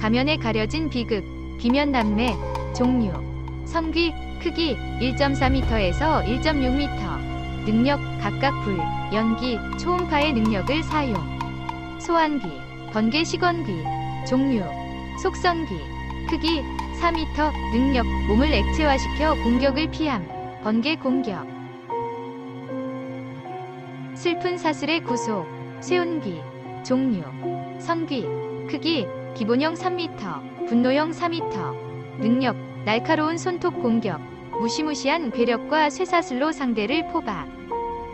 가면에 가려진 비극, 비면남매, 종류, 성귀, 크기 1.4m에서 1.6m, 능력 각각 불, 연기, 초음파의 능력을 사용, 소환기, 번개 시건기, 종류, 속성기, 크기 4m, 능력, 몸을 액체화시켜 공격을 피함, 번개 공격, 슬픈 사슬의 구속, 세운기, 종류, 성귀, 크기, 기본형 3m, 분노형 4m, 능력, 날카로운 손톱 공격, 무시무시한 괴력과 쇠사슬로 상대를 포박,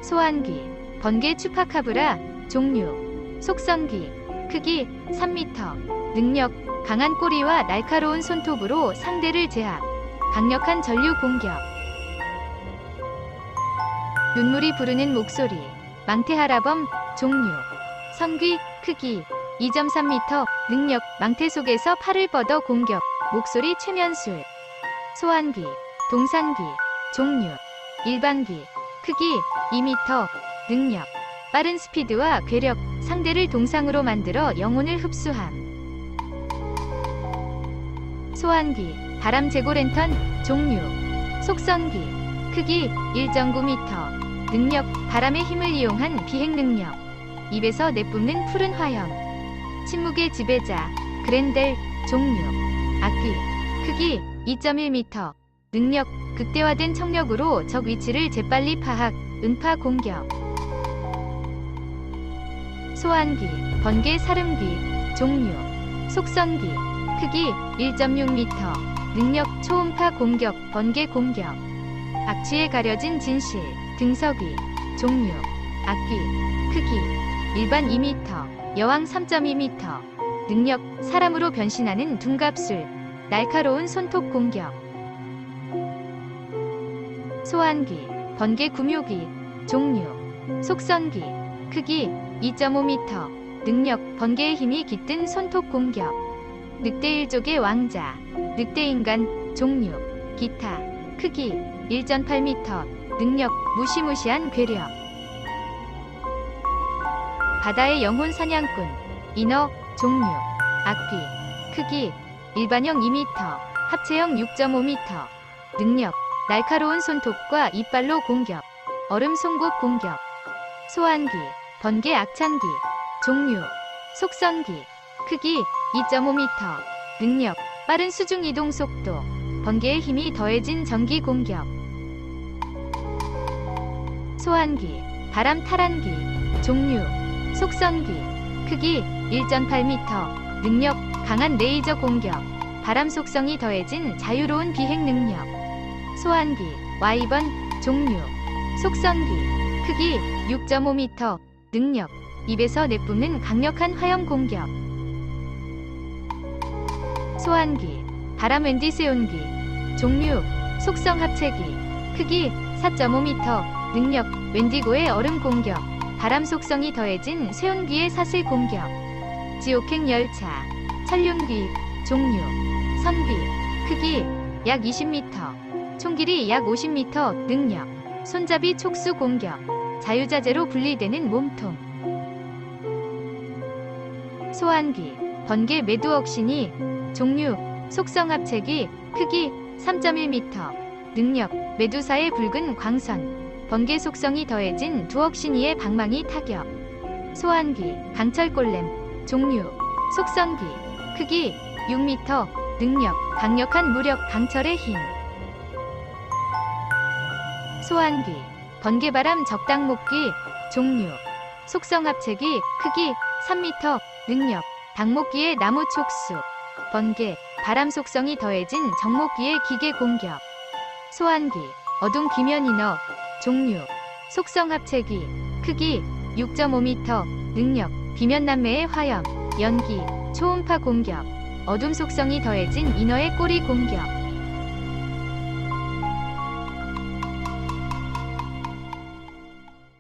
소환기, 번개 추파카브라, 종류, 속성기, 크기 3m, 능력, 강한 꼬리와 날카로운 손톱으로 상대를 제압, 강력한 전류 공격, 눈물이 부르는 목소리, 망태하라범, 종류, 성귀, 크기 2.3m, 능력, 망태 속에서 팔을 뻗어 공격, 목소리 최면술, 소환기, 동산기, 종류, 일반기, 크기 2m, 능력, 빠른 스피드와 괴력, 상대를 동상으로 만들어 영혼을 흡수함. 소환기, 바람 제고 랜턴, 종류, 속성기, 크기 1.9m, 능력, 바람의 힘을 이용한 비행 능력, 입에서 내뿜는 푸른 화염, 침묵의 지배자, 그랜델, 종류, 악기, 크기 2.1m, 능력, 극대화된 청력으로 적 위치를 재빨리 파악, 은파 공격, 소환기, 번개 사름기, 종류, 속성기, 크기 1.6m, 능력 초음파 공격, 번개 공격, 악취에 가려진 진실, 등석이, 종류, 악기, 크기, 일반 2m, 여왕 3.2m, 능력, 사람으로 변신하는 둔갑술, 날카로운 손톱 공격, 소환기, 번개 구묘기, 종류, 속성기, 크기 2.5m, 능력, 번개의 힘이 깃든 손톱 공격, 늑대 일족의 왕자, 늑대 인간, 종류, 기타, 크기 1.8m, 능력, 무시무시한 괴력, 바다의 영혼 사냥꾼, 인어, 종류, 악기, 크기, 일반형 2m, 합체형 6.5m, 능력, 날카로운 손톱과 이빨로 공격, 얼음 송곳 공격, 소환기, 번개 악찬기, 종류, 속성기, 크기 2.5m, 능력, 빠른 수중 이동 속도, 번개의 힘이 더해진 전기 공격, 소환기, 바람 탈환기, 종류, 속성기, 크기 1.8m, 능력, 강한 레이저 공격, 바람 속성이 더해진 자유로운 비행 능력, 소환기, 와이번, 종류, 속성기, 크기 6.5m, 능력, 입에서 내뿜는 강력한 화염 공격, 소환기, 바람 웬디세온기, 종류, 속성 합체기, 크기 4.5m, 능력, 웬디고의 얼음 공격, 바람 속성이 더해진 쇠온기의 사슬 공격, 지옥행 열차, 천륜기, 종류, 선기, 크기 약 20m, 총길이 약 50m, 능력, 손잡이 촉수 공격, 자유자재로 분리되는 몸통, 소환기, 번개 매두억신이, 종류, 속성 합체기, 크기 3.1m, 능력, 메두사의 붉은 광선, 번개 속성이 더해진 두억신이의 방망이 타격, 소환기, 강철골렘, 종류, 속성기, 크기 6m, 능력, 강력한 무력, 강철의 힘, 소환기, 번개바람 적당목기, 종류, 속성 합체기, 크기 3m, 능력, 당목기의 나무 촉수, 번개, 바람 속성이 더해진 정목기의 기계 공격, 소환기, 어둠 기면 인어, 종류, 속성 합체기, 크기 6.5m, 능력, 비면 남매의 화염, 연기, 초음파 공격, 어둠 속성이 더해진 인어의 꼬리 공격,